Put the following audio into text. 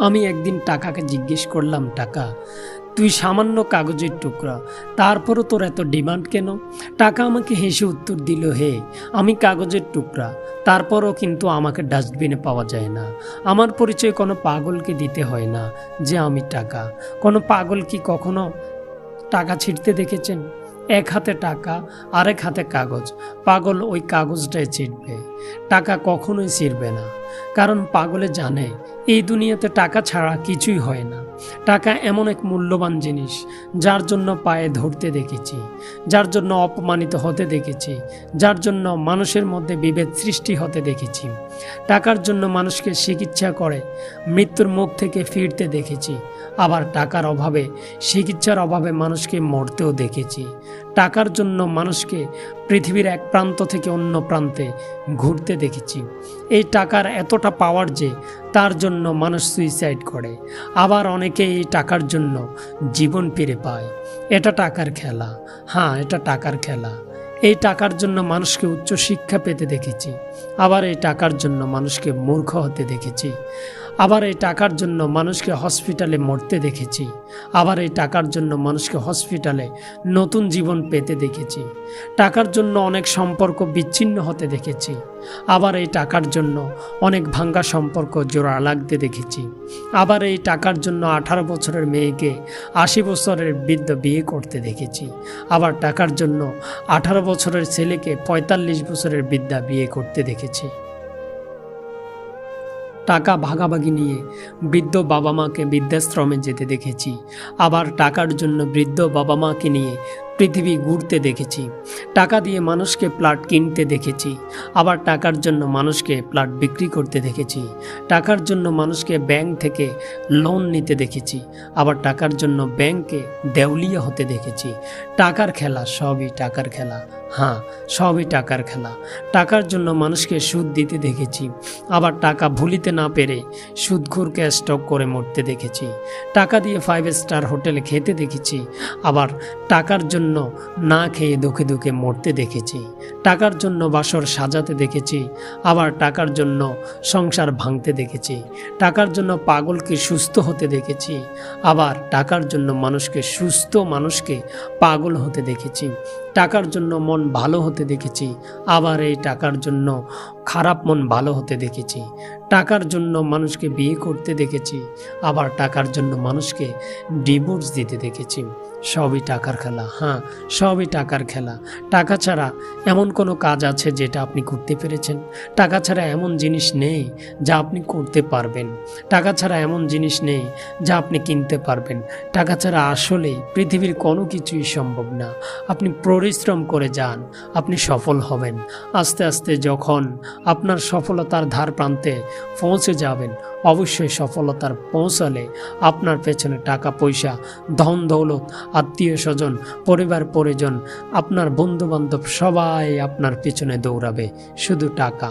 আমি একদিন টাকাকে জিজ্ঞেস করলাম, টাকা, তুই সামান্য কাগজের টুকরা, তারপরও তোর এত ডিমান্ড কেন? টাকা আমাকে হেসে উত্তর দিল, হে, আমি কাগজের টুকরা, তারপরও কিন্তু আমাকে ডাস্টবিনে পাওয়া যায় না। আমার পরিচয় কোনো পাগলকে দিতে হয় না যে আমি টাকা। কোনো পাগল কি কখনো টাকা ছিঁড়তে দেখেছেন? এক হাতে টাকা, আরেক হাতে কাগজ। পাগল ওই কাগজটাই ছিঁড়বে। টাকা কখনোই ছিঁড়বে না। কারণ পাগলে জানে, এই দুনিয়াতে টাকা ছাড়া কিছুই হয় না। টাকা এমন এক মূল্যবান জিনিস, যার জন্য পায়ে ধরতে দেখেছি, যার জন্য অপমানিত হতে দেখেছি, যার জন্য মানুষের মধ্যে বিভেদ সৃষ্টি হতে দেখেছি। টাকার জন্য মানুষকে চিকিৎসা করে। মৃত্যুর মুখ থেকে ফিরতে দেখেছি। আবার টাকার অভাবে চিকিৎসার অভাবে মানুষকে মরতেও দেখেছি। টাকার জন্য মানুষকে পৃথিবীর এক প্রান্ত থেকে অন্য প্রান্তে ঘুরতে দেখেছি। এই টাকার এতটা পাওয়ার যে, তার জন্য মানুষ সুইসাইড করে। আবার অনেকে এই টাকার জন্য জীবন ফিরে পায়। এটা টাকার খেলা। হ্যাঁ এটা টাকার খেলা। এই টাকার জন্য মানুষকে উচ্চ শিক্ষা পেতে দেখেছি। আবার এই টাকার জন্য মানুষকে মূর্খ হতে দেখেছি। আবার এই টাকার জন্য মানুষকে হসপিটালে মরতে দেখেছি। আবার এই টাকার জন্য মানুষকে হসপিটালে নতুন জীবন পেতে দেখেছি। টাকার জন্য অনেক সম্পর্ক বিচ্ছিন্ন হতে দেখেছি। আবার এই টাকার জন্য অনেক ভাঙ্গা সম্পর্ক জোড়া লাগতে দেখেছি। আবার এই টাকার জন্য আঠারো বছরের মেয়েকে আশি বছরের বৃদ্ধ বিয়ে করতে দেখেছি। আবার টাকার জন্য আঠারো বছরের ছেলেকে পঁয়তাল্লিশ বছরের বৃদ্ধা বিয়ে করতে দেখেছি। টাকা ভাগাভাগি নিয়ে বৃদ্ধ বাবা মাকে বৃদ্ধাশ্রমে যেতে দেখেছি। আবার টাকার জন্য বৃদ্ধ বাবা মাকে নিয়ে পৃথিবী ঘুরতে দেখেছি। টাকা দিয়ে মানুষকে প্লাট কিনতে দেখেছি। আবার টাকার জন্য মানুষকে প্লাট বিক্রি করতে দেখেছি। টাকার জন্য মানুষকে ব্যাংক থেকে লোন নিতে দেখেছি। আবার টাকার জন্য ব্যাংকে দেউলিয়া হতে দেখেছি। টাকার খেলা, সবই টাকার খেলা। হ্যাঁ সবই টাকার খেলা। টাকার জন্য মানুষকে সুদ দিতে দেখেছি। আবার টাকা ভুলিতে না পেরে সুদঘুরকে স্টক করে মরতে দেখেছি। টাকা দিয়ে ফাইভ স্টার হোটেলে খেতে দেখেছি। আবার টাকার জন্য না খেয়ে দুঃখে দুঃখে মরতে দেখেছি। টাকার জন্য বাসর সাজাতে দেখেছি, আবার টাকার জন্য সংসার ভাঙতে দেখেছি। টাকার জন্য পাগলকে সুস্থ হতে দেখেছি, আবার টাকার জন্য মানুষকে সুস্থ মানুষকে পাগল হতে দেখেছি। টাকার জন্য মন ভালো হতে দেখেছি, আবার এই টাকার জন্য খারাপ মন ভালো হতে দেখেছি। টাকার জন্য মানুষকে বিয়ে করতে দেখেছি, আবার টাকার জন্য মানুষকে ডিভোর্স দিতে দেখেছি। সবই টাকার খেলা হ্যাঁ সবই টাকার খেলা। টাকা ছাড়া এমন কোনো কাজ আছে যেটা আপনি করতে পেরেছেন? টাকা ছাড়া এমন জিনিস নেই যা আপনি করতে পারবেন। টাকা ছাড়া এমন জিনিস নেই যা আপনি কিনতে পারবেন। টাকা ছাড়া আসলে পৃথিবীর কোনো কিছুই সম্ভব না। আপনি পরিশ্রম করে যান, আপনি সফল হবেন। আস্তে আস্তে যখন আপনার সফলতার ধার প্রান্তে পৌঁছে যাবেন, অবশ্যই সফলতার পৌঁছালে আপনার পেছনে টাকা, পয়সা, ধন, দৌলত আত্মীয় স্বজন পরিবার পরিজন আপনার বন্ধুবান্ধব সবাই আপনার পিছনে দৌড়াবে শুধু টাকা।